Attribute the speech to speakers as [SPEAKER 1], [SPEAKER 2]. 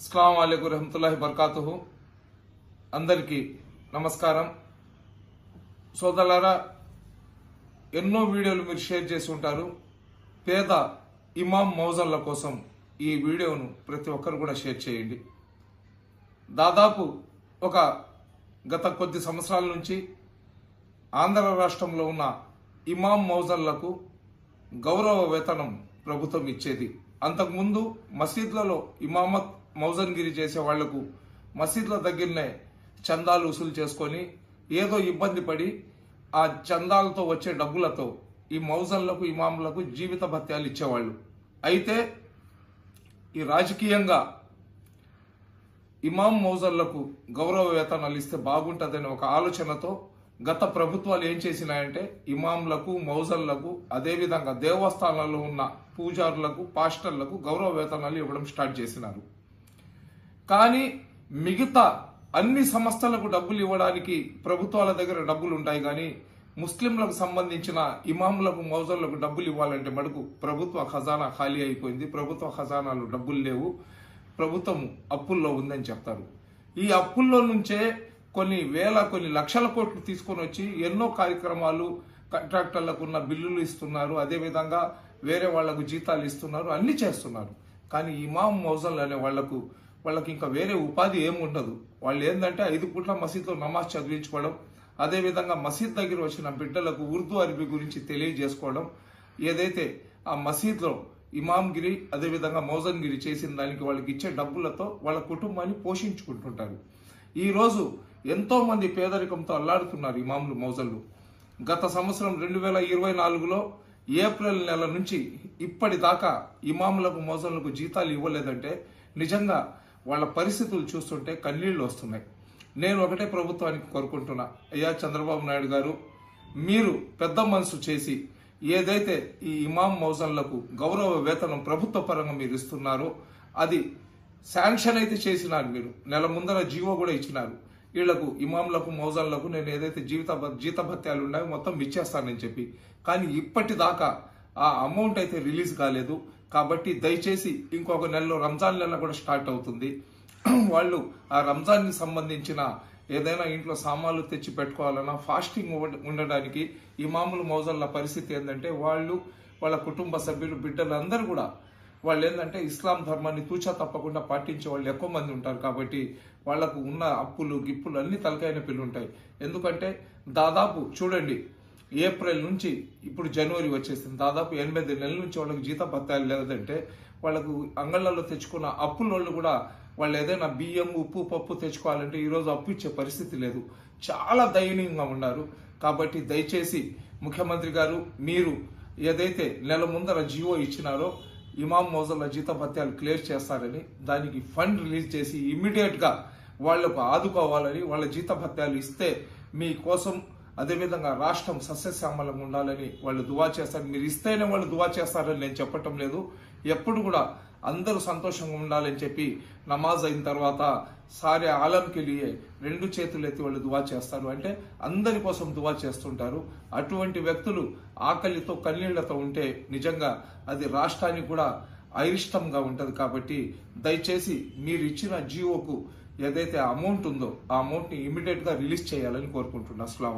[SPEAKER 1] అస్సలం అయికు రహమతుల్లాహి బర్కాతుహు అందరికీ నమస్కారం. సోదరులారా ఎన్నో వీడియోలు మీరు షేర్ చేసి ఉంటారు. పేద ఇమాం మౌజన్ల కోసం ఈ వీడియోను ప్రతి ఒక్కరు కూడా షేర్ చేయండి. దాదాపు ఒక గత కొద్ది సంవత్సరాల నుంచి ఆంధ్ర రాష్ట్రంలో ఉన్న ఇమాం మౌజన్లకు గౌరవ వేతనం ప్రభుత్వం ఇచ్చేది. అంతకుముందు మసీద్లలో ఇమామత్ మౌజన్గిరి చేసే వాళ్ళకు మసీద్ల దగ్గరనే చందాలు వసూలు చేసుకొని ఏదో ఇబ్బంది పడి ఆ చందాలతో వచ్చే డబ్బులతో ఈ మౌజన్లకు ఇమాములకు జీవిత భత్యాలు ఇచ్చేవాళ్ళు. అయితే ఈ రాజకీయంగా ఇమాం మౌజన్లకు గౌరవ వేతనాలు ఇస్తే బాగుంటుందనే ఒక ఆలోచనతో గత ప్రభుత్వాలు ఏం చేసినాయంటే ఇమాంలకు మౌజన్లకు అదేవిధంగా దేవస్థానాల్లో ఉన్న పూజారులకు పాస్టర్లకు గౌరవ వేతనాలు ఇవ్వడం స్టార్ట్ చేసినారు. కానీ మిగతా అన్ని సంస్థలకు డబ్బులు ఇవ్వడానికి ప్రభుత్వాల దగ్గర డబ్బులు ఉంటాయి కానీ ముస్లింలకు సంబంధించిన ఇమాములకు మౌజర్లకు డబ్బులు ఇవ్వాలంటే మటుకు ప్రభుత్వ ఖజానా ఖాళీ అయిపోయింది. ప్రభుత్వ ఖజానాలు డబ్బులు లేవు. ప్రభుత్వం అప్పుల్లో ఉందని చెప్తారు. ఈ అప్పుల్లో నుంచే కొన్ని వేల కొన్ని లక్షల కోట్లు తీసుకొని వచ్చి ఎన్నో కార్యక్రమాలు కాంట్రాక్టర్లకు ఉన్న బిల్లులు ఇస్తున్నారు అదేవిధంగా వేరే వాళ్ళకు జీతాలు ఇస్తున్నారు అన్ని చేస్తున్నారు. కానీ ఇమాం మౌజన్లు అనే వాళ్ళకు వాళ్ళకి ఇంకా వేరే ఉపాధి ఏమి ఉండదు వాళ్ళు ఏంటంటే ఐదు పూట్ల మసీద్లో నమాజ్ చదివించుకోవడం అదేవిధంగా మసీద్ దగ్గర వచ్చిన బిడ్డలకు ఉర్దూ అరబీ గురించి తెలియజేసుకోవడం ఏదైతే ఆ మసీద్లో ఇమాంగిరి అదేవిధంగా మౌజన్గిరి చేసిన దానికి వాళ్ళకి ఇచ్చే డబ్బులతో వాళ్ళ కుటుంబాన్ని పోషించుకుంటుంటారు. ఈరోజు ఎంతోమంది ఎంతో మంది పేదరికంతో అల్లాడుతున్నారు ఇమాములు మౌజన్లు గత సంవత్సరం రెండు వేల ఇరవై నాలుగులో ఏప్రిల్ నెల నుంచి ఇప్పటిదాకా ఇమాములకు మౌజన్లకు జీతాలు ఇవ్వలేదంటే నిజంగా వాళ్ళ పరిస్థితులు చూస్తుంటే కన్నీళ్ళు వస్తున్నాయి. నేను ఒకటే ప్రభుత్వానికి కోరుకుంటున్నా. అయ్యా చంద్రబాబు నాయుడు గారు మీరు పెద్ద మనసు చేసి ఏదైతే ఈ ఇమాం మౌజన్లకు గౌరవ వేతనం ప్రభుత్వ పరంగా మీరు ఇస్తున్నారో అది శాంక్షన్ అయితే చేసినారు మీరు. నెల ముందర జీవో కూడా ఇచ్చినారు. వీళ్ళకు ఇమాంలకు మౌజన్లకు నేను ఏదైతే జీవిత జీత భత్యాలు ఉన్నాయో మొత్తం ఇచ్చేస్తానని చెప్పి. కానీ ఇప్పటిదాకా ఆ అమౌంట్ అయితే రిలీజ్ కాలేదు. కాబట్టి దయచేసి ఇంకొక నెలలో రంజాన్ నెల కూడా స్టార్ట్ అవుతుంది. వాళ్ళు ఆ రంజాన్కి సంబంధించిన ఏదైనా ఇంట్లో సామాన్లు తెచ్చి పెట్టుకోవాలన్నా ఫాస్టింగ్ ఉండడానికి ఈ మామూలు పరిస్థితి ఏంటంటే వాళ్ళు వాళ్ళ కుటుంబ సభ్యులు బిడ్డలందరూ కూడా వాళ్ళు ఏంటంటే ఇస్లాం ధర్మాన్ని తూచా తప్పకుండా పాటించే వాళ్ళు ఎక్కువ మంది ఉంటారు కాబట్టి వాళ్ళకు ఉన్న అప్పులు గిప్పులు అన్ని తలకాయన పిల్లు ఉంటాయి. ఎందుకంటే దాదాపు చూడండి ఏప్రిల్ నుంచి ఇప్పుడు జనవరి వచ్చేసింది. దాదాపు ఎనిమిది నెలల నుంచి వాళ్ళకి జీత భత్యాలు లేదంటే వాళ్ళకు అంగళ్ళలో తెచ్చుకున్న అప్పులోళ్ళు కూడా వాళ్ళు ఏదైనా బియ్యం ఉప్పు పప్పు తెచ్చుకోవాలంటే ఈరోజు అప్పు ఇచ్చే పరిస్థితి లేదు. చాలా దయనీయంగా ఉన్నారు. కాబట్టి దయచేసి ముఖ్యమంత్రి గారు మీరు ఏదైతే నెల ముందర జియో ఇచ్చినారో ఇమాం మోజల్ల జీతభత్యాలు క్లియర్ చేస్తారని దానికి ఫండ్ రిలీజ్ చేసి ఇమ్మీడియట్గా వాళ్ళకు ఆదుకోవాలని వాళ్ళ జీతభత్యాలు ఇస్తే మీకోసం అదేవిధంగా రాష్ట్రం సస్యశ్యామలంగా ఉండాలని వాళ్ళు దువా చేస్తారు. మీరు ఇస్తేనే వాళ్ళు దువా చేస్తారని నేను చెప్పటం లేదు. ఎప్పుడు కూడా అందరూ సంతోషంగా ఉండాలని చెప్పి నమాజ్ అయిన తర్వాత సారే ఆలంకి లియే రెండు చేతులు ఎత్తి వాళ్ళు దువా చేస్తారు. అంటే అందరి కోసం దువా చేస్తుంటారు. అటువంటి వ్యక్తులు ఆకలితో కన్నీళ్ళతో ఉంటే నిజంగా అది రాష్ట్రానికి కూడా అయిష్టంగా ఉంటుంది కాబట్టి దయచేసి మీరు ఇచ్చిన జియోకు ఏదైతే అమౌంట్ ఉందో ఆ అమౌంట్ని ఇమీడియట్గా రిలీజ్ చేయాలని కోరుకుంటున్నాను అస్సలం